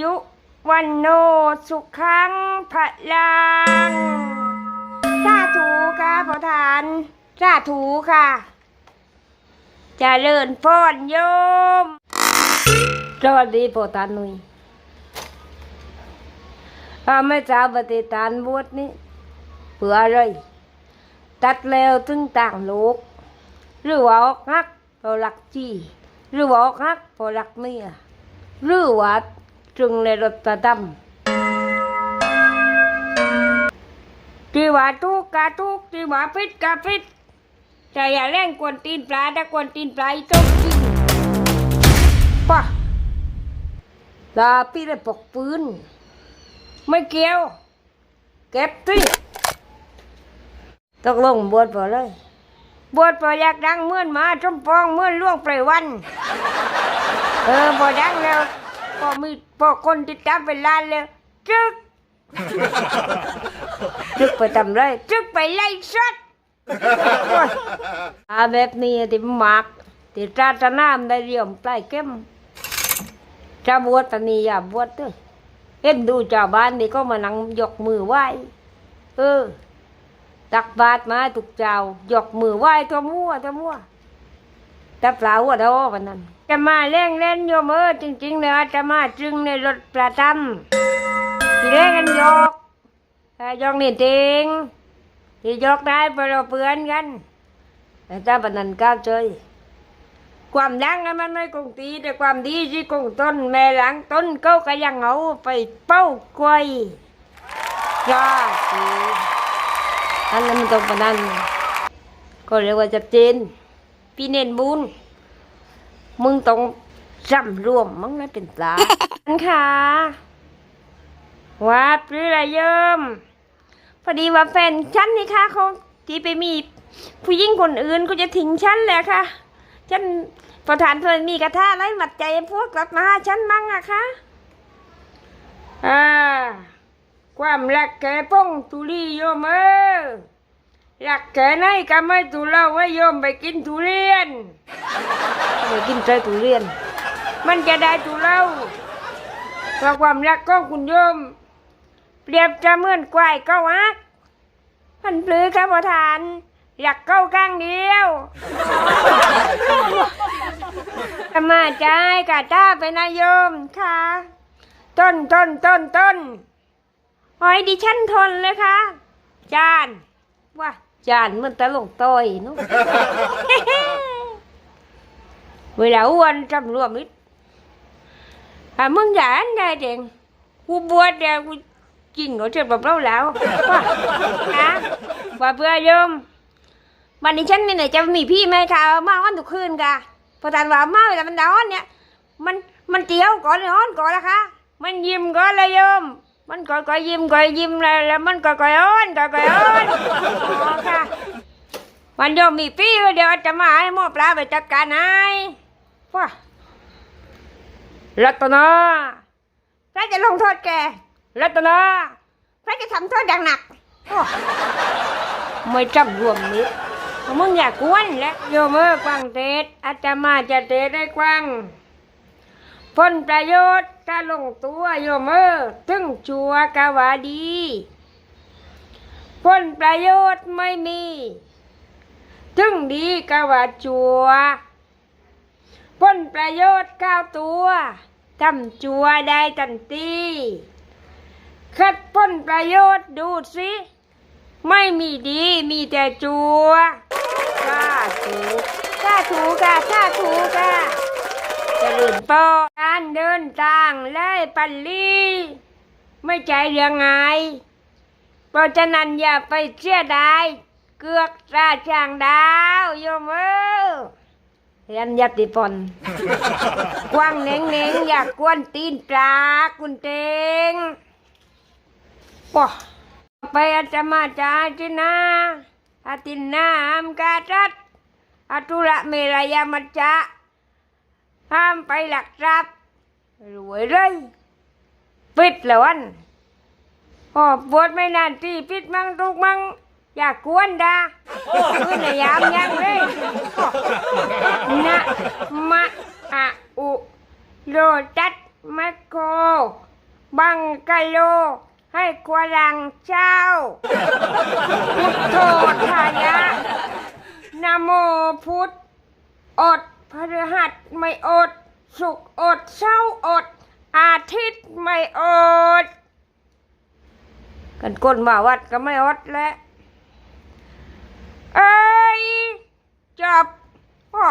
ยุวันโนสุขังพลังสาธุค่ะพระทานสาธุค่ะจะเลิญพรโยมสวัสดีพ่อตาหนุยอาไม่ทราบว่าที่ตานบวชนี้เพื่ออะไร ตัดแล้วถึงต่างโลก หรือว่าออกหักพราะรักจีหรือว่าออกหักพราะรักเมียหรือว่า จึงในรถประดำที่ว่าทุกกะทุกที่ว่าพิษกะพิษแต่อย่าแร่งกวนตีนปลาถ้ากวนตีนปลาอีต้องกินป่ะลาพี่ได้ปกปืนไม่เกี่ยว เก็บที่ตกลงบวชพอเลย บวชพออยากดังเมื่อนมาจมปองเมื่อนล่วงไพรวัน เออพอดังแล้ว พอมีพอคนติดตามเป็นล้านแล้วจึกจึกไปทำไรจึกไปไล่สัตว์โอ้ยอาแบบนี้ที่หมักที่ตราตนามได้เรียมปลายเข้มจะบวชตอนนี้อย่าบวชเลยเห็นดูชาวบ้านนี่ก็มานั่งยกมือไหว้เออตักบาตรมาทุกเจ้ายกมือไหว้ตัวมั่วตัวมั่วแต่เปล่าว่าเท่าวันนั้น จะมาเล่งเล่นโยมเออจริงๆเลยอาจจะมาจึงในรถประจำที่เล่นกันยกแต่ยกนี่จริงที่ยกได้เพราะเราเพื่อนกันแต่ถ้าวันนันก้าวเจยความดังนั้นมันไม่คงตีแต่ความดีที่คงต้นแม่หลังต้นเขาก็ยังเอาไปเป้ากล้วยจ้าอันนั้นมันตรงปะนันก็เรียกว่าจับเจนพี่เน้นบุญ มึงต้องจำรวมมึงนะเป็นปลาอันค่ะวัดหรืออะไรเยิมพอดีว่าแฟนฉันนี่ค่ะเขาที่ไปมีผู้หญิงคนอื่นเขาจะทิ้งฉันแหละค่ะ ฉันประธานเพื่อนมีกระทะไรหมัดใจพวกกลับมาหาฉันมั่งอะค่ะอ่าความรักแก่ป้องตุลีโยมเออรักแก่ไหนก็ไม่ตุเล่าไว้โยมไปกินทุเรียน ไปกินใจทุเรียน มันจะได้ตุเล่าเพราะความรักของคุณโยม เปรียบจะเหมือนควายเก้าฮักมันปลือครับประทาน อยากเก้าข้างเดียวธรรมาใจกาตาไปนายโยมค่ะ ต้นต้นต้นต้นหอยดิฉันทนเลยค่ะ จานว่าจานมันตลกต่อยนุ๊ก เวลาอ้วนจำรวมนิดอะมึงอย่าอันได้เด็งกูบวชเดียวกูจริงเขาจะแบบเราแล้วว่าฮะว่าเพื่อโยมวันนี้ฉันมีไหนจะมีพี่ไหมคะมาอ้อนทุกคืนค่ะพอตานว่ามาเวลามันดอนเนี่ย มันมันเตียวก่อนอ้อนก่อนละคะมันยิ้มก่อนเลยโยม มันก็ก็ยิ้มก็ยิ้มแล้วแล้วมันก็ก็อ้อนก็ก็อ้อนอ๋อค่ะวันโยมมีพี่เดี๋ยวจะมาให้หมอปลาไปจัดการให้ ว้ารัตนาพระจะลงโทษแก รัตนาพระจะทำโทษอย่างหนักโอ้ไม่จำรวมนี้มึงอยากกวนแล้วโยมเอ้ยกวางเทศอาตมาจะเทศได้กว้างผลประโยชน์ถ้าลงตัวโยมเออถึงชัวกาวาดีผลประโยชน์ไม่มี ถึงดีกาวาชัว ผลประโยชน์ก้าวตัวทำชัวได้ทันทีคัดผลประโยชน์ดูสิ ไม่มีดีมีแต่จัวสาธุสาธุค่ะสาธุค่ะเจริญปอการเดินทางไล่ปัลลีไม่ใจเรื่องไงเพราะฉะนั้นอย่าไปเสียดายเกือกราช่างดาวโยมเออ ยันยัติปนกว้างเน่งเน่งๆอยากกวนตีนปลาคุณเตงปอไปอาจมาจาจินาอาตินนามกาจัดอาตุระเมรายามัจจะห้ามไปหลักทรัพย์รวยเลยปิดแล้ววันพอบวชไม่นานที่ปิดมั่งทุกมั่งอย่ากวนดาคือในยามยังเลยนะ มะอะอุโรจัตแมคโค บังกะโล ให้กวลังเจ้าพุทโธทายะนะโมพุทธอดพฤหัสไม่อด สุกร์อดเช้าอด อาทิตย์ไม่อด กันก้นมาวัดก็ไม่อดแล้วเอ้ย จับอ้อ